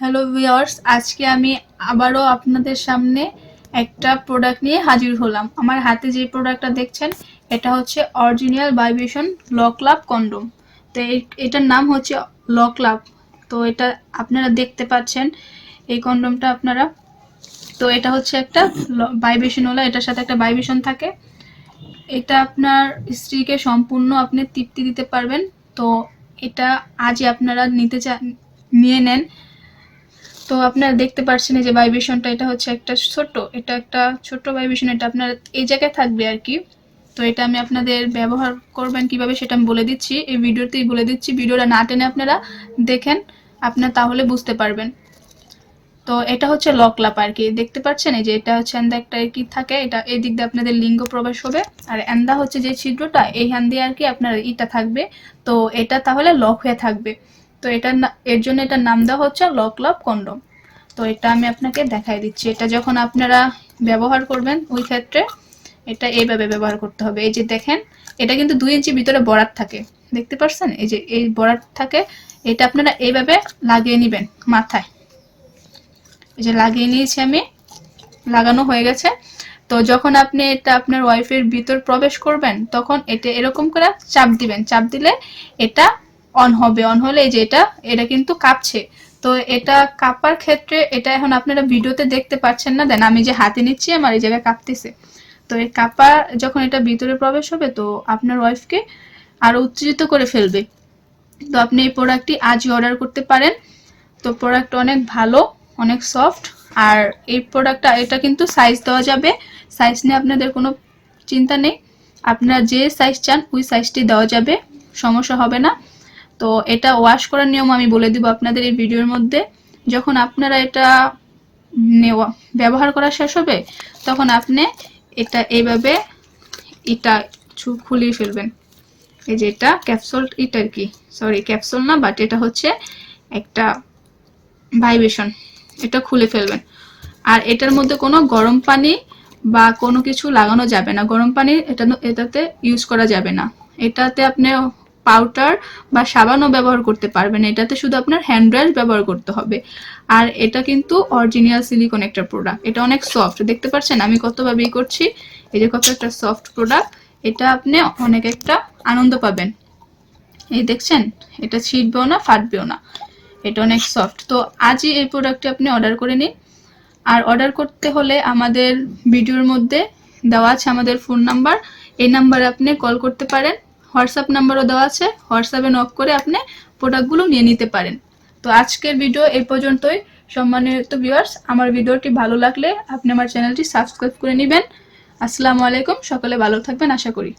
Hello viewers আজকে আমি আবারও আপনাদের সামনে একটা প্রোডাক্ট নিয়ে হাজির হলাম। আমার হাতে যে প্রোডাক্টটা দেখছেন, এটা হচ্ছে অরিজিনাল ভাইব্রেশন লকলাভ কন্ডোম তো এটার নাম হচ্ছে লকলাভ তো এটা আপনারা দেখতে পাচ্ছেন, এই কন্ডোমটা আপনারা। তো এটা হচ্ছে একটা ভাইব্রেশন হলো এটার সাথে একটা ভাইব্রেশন থাকে। এটা আপনার স্ত্রীকে সম্পূর্ণ আপনি তৃপ্তি দিতে পারবেন। তো এটা আজই আপনারা নিতে চা, নিয়ে নেন। তো আপনারা দেখতে পাচ্ছেন এই যে ভাইব্রেশনটা, এটা হচ্ছে একটা ছোট এটা একটা ছোট ভাইব্রেশন, এটা আপনার এই জায়গায় থাকবে আর কি। তো এটা আমি আপনাদের ব্যবহার করবেন কীভাবে সেটা আমি বলে দিচ্ছি, এই ভিডিওতেই বলে দিচ্ছি, ভিডিওটা না টেনে আপনারা দেখেন, আপনার তাহলে বুঝতে পারবেন। তো এটা হচ্ছে লকলাপ আর কি, দেখতে পাচ্ছেন? এই যে এটা হচ্ছে এন্দা একটা কি থাকে, এটা এই দিক দিয়ে আপনাদের লিঙ্গ প্রবেশ হবে, আর এন্দা হচ্ছে যে ছিদ্রটা, এই হ্যান দিয়ে আর কি আপনার ইটা থাকবে। তো এটা তাহলে লক হয়ে থাকবে। তো এটা এর জন্য এটার নাম দেওয়া হচ্ছে লকলাপ কন্ডম। তো এটা আমি আপনাকে দেখাই দিচ্ছি। এটা যখন আপনারা ব্যবহার করবেন ওই ক্ষেত্রে এটা এইভাবে ব্যবহার করতে হবে। এই যে দেখেন, এটা কিন্তু দুই ইঞ্চি ভিতরে বরাত থাকে। দেখতে পাচ্ছেন এই যে এই বরাত থাকে, এটা আপনারা এইভাবে লাগিয়ে নেবেন মাথায়। এই যে লাগিয়ে নিয়েছি আমি, লাগানো হয়ে গেছে। তো যখন আপনি এটা আপনার ওয়াইফের ভিতর প্রবেশ করবেন, তখন এটা এরকম করে চাপ দিবেন। চাপ দিলে এটা অন হবে অন হলে এই যে এটা এটা কিন্তু কাঁপছে। তো এটা কাঁপার ক্ষেত্রে এটা এখন আপনারা ভিডিওতে দেখতে পাচ্ছেন না, দেন আমি যে হাতে নিচ্ছি, আমার এই জায়গায় কাঁপতেছে। তো এই কাঁপা যখন এটা ভিতরে প্রবেশ হবে, তো আপনার ওয়াইফকে আরও উত্তেজিত করে ফেলবে। তো আপনি এই প্রোডাক্টটি আজই অর্ডার করতে পারেন। তো প্রোডাক্ট অনেক ভালো, অনেক সফট আর এই প্রোডাক্টটা এটা কিন্তু সাইজ দেওয়া যাবে। সাইজ নিয়ে আপনাদের কোনো চিন্তা নেই। আপনারা যে সাইজ চান, ওই সাইজটি দেওয়া যাবে, সমস্যা হবে না। তো এটা ওয়াশ করার নিয়ম আমি বলে দিব আপনাদের এই ভিডিওর মধ্যে। যখন আপনারা এটা নেওয়া, ব্যবহার করা শেষ হবে, তখন আপনি এটা এইভাবে এটা খুলিয়ে ফেলবেন। এই যে এটা ক্যাপসুল এটা কি সরি ক্যাপসুল না বাট এটা হচ্ছে একটা ভাইব্রেশন এটা খুলে ফেলবেন। আর এটার মধ্যে কোনো গরম পানি বা কোনো কিছু লাগানো যাবে না। গরম পানি এটা এটাতে ইউজ করা যাবে না। এটাতে আপনি পাউডার বা সাবানও ব্যবহার করতে পারবেন। এটাতে শুধু আপনার হ্যান্ড ব্রাশ ব্যবহার করতে হবে। আর এটা কিন্তু অরিজিনাল সিলিকন একটা প্রোডাক্ট এটা অনেক সফট দেখতে পাচ্ছেন? আমি কতভাবে ই করছি? এই যে কত একটা সফট প্রোডাক্ট এটা আপনি অনেক একটা আনন্দ পাবেন। এই দেখছেন? এটা ছিটবেও না, ফাটবেও না। এটা অনেক সফট তো আজই এই প্রোডাক্টটি আপনি অর্ডার করে নিন। আর অর্ডার করতে হলে আমাদের ভিডিওর মধ্যে দেওয়া আছে আমাদের ফোন নাম্বার এই নাম্বারে আপনি কল করতে পারেন। হোয়াটসঅ্যাপ নাম্বারও দেওয়া আছে। হোয়াটসঅ্যাপে নক করে আপনি প্রোডাক্টগুলো নিয়ে নিতে পারেন। তো আজকের ভিডিও এই পর্যন্তই। সম্মানিত ভিউয়ার্স আমার ভিডিওটি ভালো লাগলে আপনি আমার চ্যানেলটি সাবস্ক্রাইব করে নেবেন। আসসালামু আলাইকুম, সকলে ভালো থাকবেন, আশা করি।